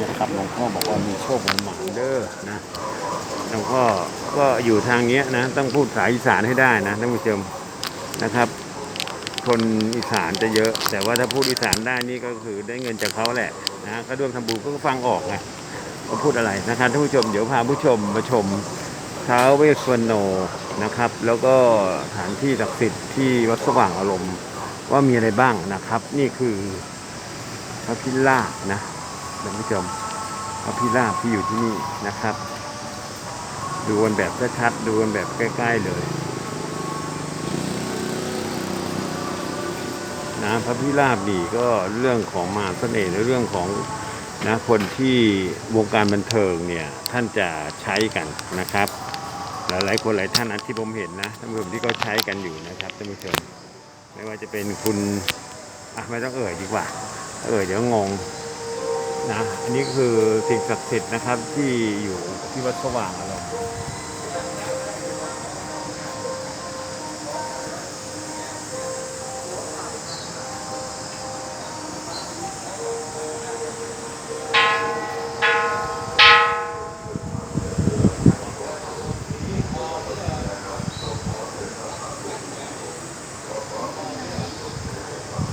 เนี่ยครับหลวงพ่อบอกว่ามีโชคหมานเด้อนะหลวงพ่อก็อยู่ทางเนี้ยนะต้องพูดสายอีสานให้ได้นะท่านผู้ชมนะครับ คนอีสานจะเยอะ แต่ว่าถ้าพูดอีสานได้นี่ก็คือได้เงินจากเขาแหละนะก็ร่วมทำบุญก็ฟังออกไงว่าพูดอะไรนะครับท่านผู้ชมเดี๋ยวพาผู้ชมมาชมท้าวเวสสวรโนนะครับ แล้วก็สถานที่ศักดิ์สิทธิ์ที่วัดสว่างอารมณ์ว่ามีอะไรบ้างนะครับ นี่คือพระพิราบนะ ท่านผู้ชมพระพิราบที่อยู่ที่นี่นะครับ ดูกันแบบชัดๆดูกันแบบใกล้ๆเลยนะพระพิราบนี่ก็เรื่องของมหาเสน่ห์ในเรื่องของนะคนที่วงการบันเทิงเนี่ยท่านจะใช้กันนะครับ หลายๆคนหลายท่านอันที่ผมเห็นนะท่านผู้ชมที่ก็ใช้กันอยู่นะครับท่านผู้ชมไม่ว่าจะเป็นคุณอะไม่ต้องเอ่ยดีกว่า เอ่ยเดี๋ยวงง นะ อันนี้คือสิ่งศักดิ์สิทธิ์นะครับที่อยู่ที่วัดสว่างอารมณ์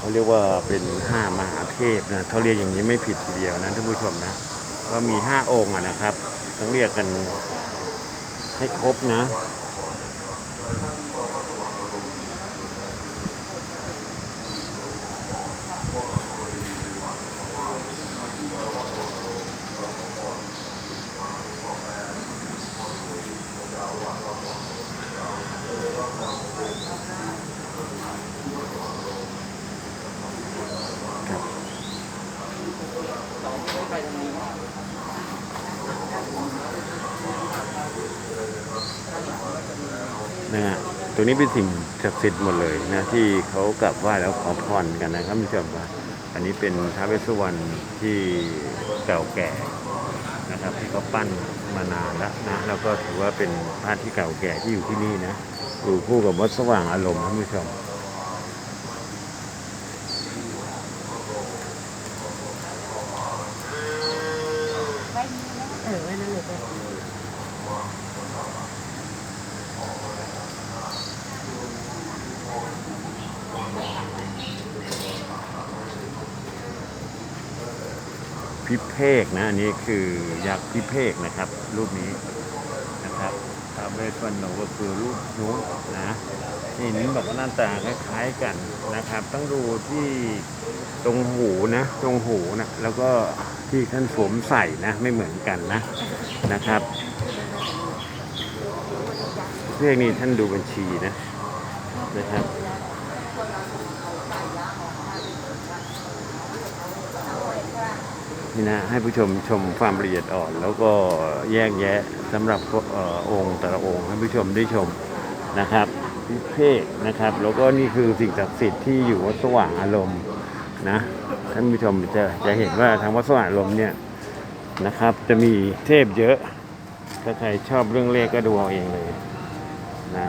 เขาเรียกว่าเป็นห้ามหาเทพนะเขาเรียกอย่างนี้ไม่ผิดทีเดียวนะท่านผู้ชมนะก็มีห้าองค์นะครับ ต้องเรียกกันให้ครบนะ ตรงนี้เป็นสิ่งศักดิ์สิทธิ์หมดเลยนะที่เขากลับไหว้แล้วขอพรกันนะครับท่านผู้ชมอันนี้เป็นท้าวเวสสุวรรณที่เก่าแก่นะครับที่เขาปั้นมานานแล้วนะแล้วก็ถือว่าเป็นพระที่เก่าแก่ที่อยู่ที่นี่นะอยู่คู่กับวัดสว่างอารมณ์ท่านผู้ชมเออไว้นั่นเลย พิเภกนะอันนี้คือยักษ์พิเภกนะครับ รูปนี้นะครับพระเวสสันโนก็คือรูปนู้นนะนี่นิ้บอกว่าหน้าตาคล้ายๆกันนะครับ ต้องดูที่ตรงหูนะตรงหูนะแล้วก็ที่ท่านสวมใส่นะไม่เหมือนกันนะนะครับเรื่องนี้ท่านดูบัญชีนะนะครับ นี่นะให้ผู้ชมชมความละเอียดอ่อน แล้วก็แยกแยะสำหรับเอ่อองค์แต่ละองค์ให้ผู้ชมได้ชมนะครับพิเภกนะครับ แล้วก็นี่คือสิ่งศักดิ์สิทธิ์ที่อยู่วัดสว่างอารมณ์นะท่านผู้ชมจะจะเห็นว่าทางวัดสว่างอารมณ์เนี่ยนะครับ จะมีเทพเยอะ ถ้าใครชอบเรื่องเลขก็ดูเอาเองเลยนะ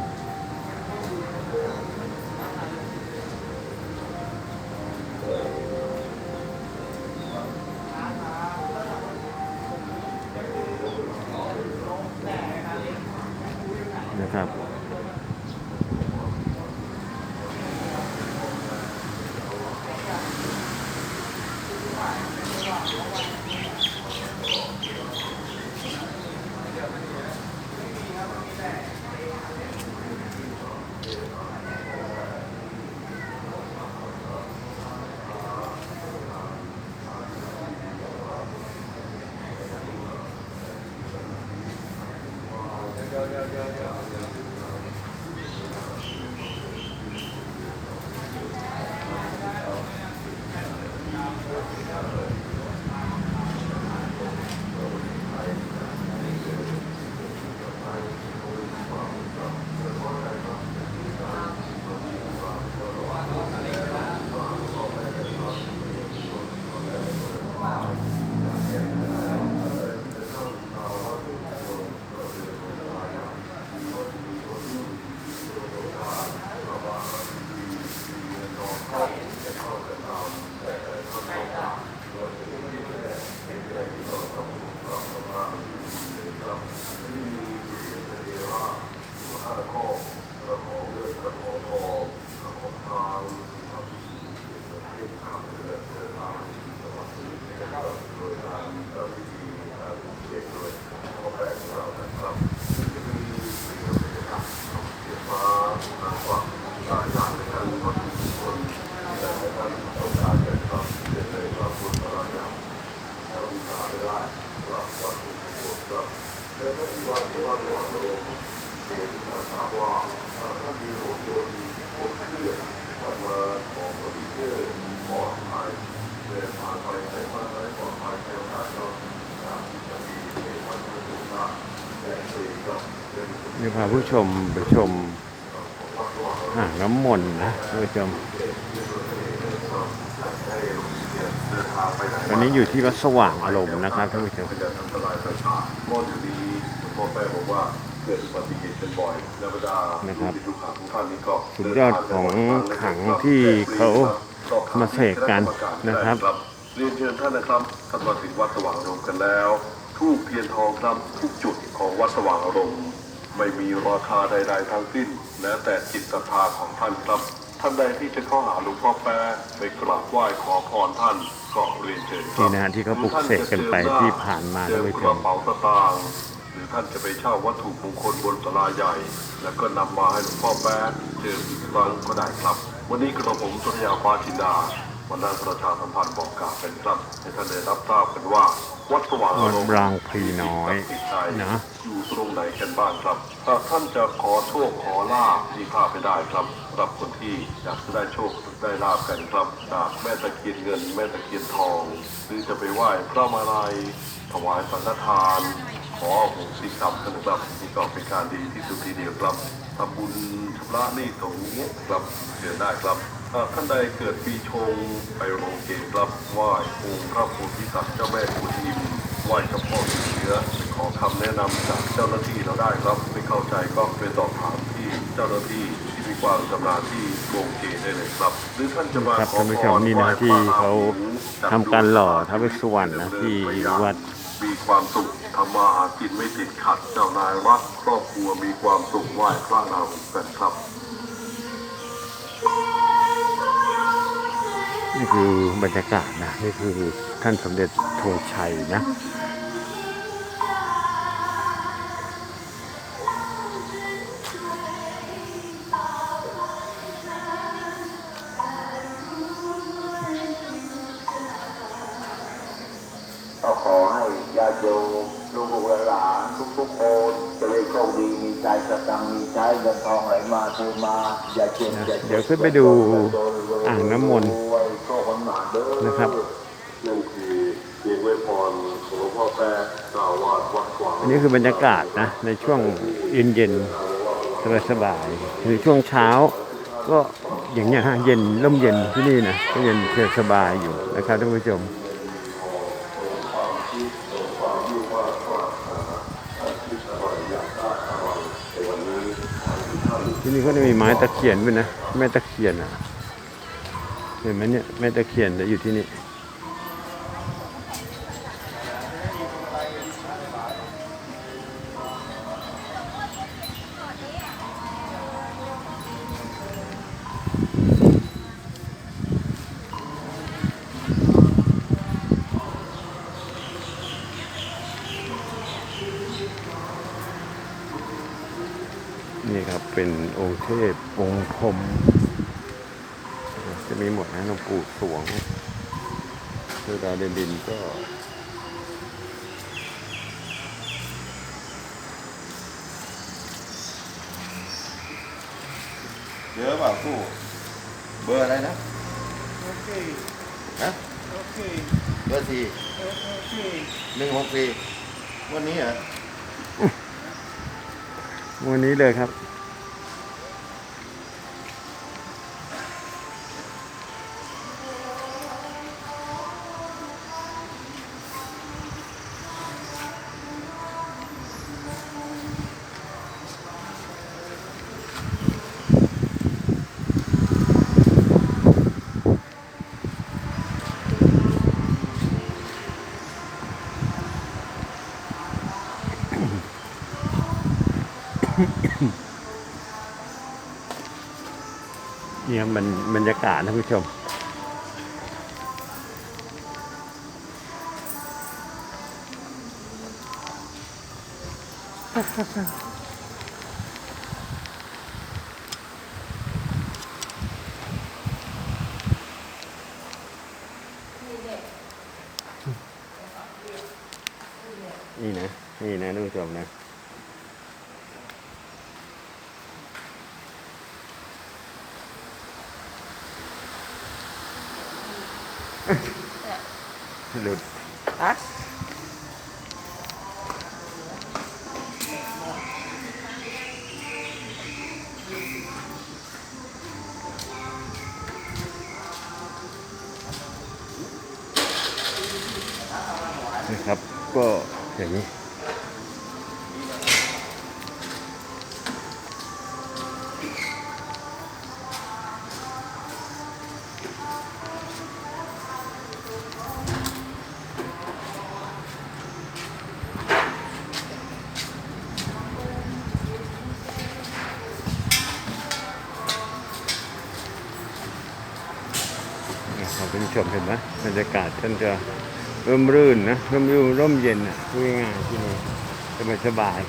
นี่พาผู้ชมไปชมอ่างน้ำมนต์นะท่านผู้ชมวันนี้อยู่ที่วัดสว่างอารมณ์นะครับท่านผู้ชม พยานอันตรายต่างๆก็อยู่ดีพ่อแม่บอกว่าเกิดอุบัติเหตุเป็นบ่อยแล้วบรรดานะครับลูกศิษย์ลูกหาของท่านนี้ก็สุดยอดของขังที่เขามาเสกกันนะครับเรียนเชิญท่านนะครับท่านมาถึงวัดสว่างอารมณ์กันแล้วทูบเทียนทองครับทุกจุดของวัดสว่างอารมณ์ไม่มีราคาใด ๆ ทั้งสิ้น แล้วแต่จิตศรัทธาของท่านครับท่านใดที่จะเข้าหาหลวงพ่อแปะไปกราบไหว้ขอพรท่านก็เรียนเชิญครันี่บนะฮะที่เขาปลุกเสกกันไปที่ผ่านมาเจท่านอผู้กชระมเป๋าสตางค์ หรือท่านจะไปเช่าวัตถุมงคลบนศาลาใหญ่ แล้วก็นำมาให้หลวงพ่อแป๊ะเจออีกครั้งก็ได้ครับ วันนี้กระผมสุริยาฟ้าชินดาวันนั้นประชาสัมพันธ์บอกกล่าวเป็นครับให้ท่านได้รับทราบกันว่า วัดสว่างอารมณ์วัดบางพลีน้อยนะอยู่ตรงไหนกันบ้างครับถ้าท่านจะขอโชคขอลาบนี่พาไปได้ครับสำหรับคนที่อยากจะได้โชคได้ลาบกันครับจากแม่ตะเคียนเงินแม่ตะเคียนทอง หรือจะไปไหว้พระมาลัยถวายสังฆทาน ขอโหสิกรรมกันครับนี่ก็เป็นการดีที่สุดทีเดียวครับทำบุญชำระหนี้สงฆ์ครับเชิญได้ครับท่านใดเกิดปีชงไปโรงเกณฑ์ครับไหว้องค์พระโพธิสัตว์เจ้าแม่กุฎิมไหว้เจ้าพ่อเนื้อขอคำแนะนำจากเจ้าหน้าที่เราได้ครับไม่เข้าใจก็ไปสอบถามที่เจ้าหน้าที่ที่มีความชำนาญที่โรงเกณฑ์ได้เลยครับหรือท่านจะมาขอท่านผู้พชมรนี่นะที่เขาทำการหล่อท้าวเวสสุวรรณนะที่วัดมีความสุข ทำมาหากินไม่ติดขัดเจ้านายรักครอบครัวมีความสุขไหว้พระเรากันครับ นี่คือบรรยากาศนะ นี่คือท่านสมเด็จธงชัยนะ คดีมีใจสตังค์มีใจเงินทองไหลมาเทมาอย่าเจ็บอย่าจ็บเดี๋ยวขึ้นไปดูอ่างน้ำมนต์นะครับนั่นคือเพียงไว้พรของหลวงพ่อแป๊ะเจ้าอาวาดวัดกวางอันนี้คือบรรยากาศนะ ในช่วงเย็นเย็นๆสบายๆคือช่วงเช้า ก็อย่างเงี้ยฮะเย็นร่มเย็นที่นี่นะก็เย็นสบายอยู่นะครับท่านผู้ชม ที่นี่ก็จะมีไม้ตะเคียนด้วยนะแม่ตะเคียนอะเห็นไหมเนี่ยแม่ตะเคียนจะอยู่ที่นี่นี่ เทพองค์พรหมจะมีหมดนะหลวงปู่สวงเทวดาเดนดินก็เยอะเปล่าสู้เบอร์อะไรนะ Okay, ฮะ okay, เบอร์สี่ okay. หนึ่งหกสี่วันนี้เหรอ วันนี้เลยครับ บรรยากาศท่านผู้ชมนี่นะ นี่นะท่านผู้ชมนะ หลุดอะนะครับ ก็อย่างนี้ ครับท่านผู้ชมเห็นไหมบรรยากาศท่านจะร่มรื่นนะร่มรื่นร่มเย็นอะง่ายๆที่นี่สบายสบาย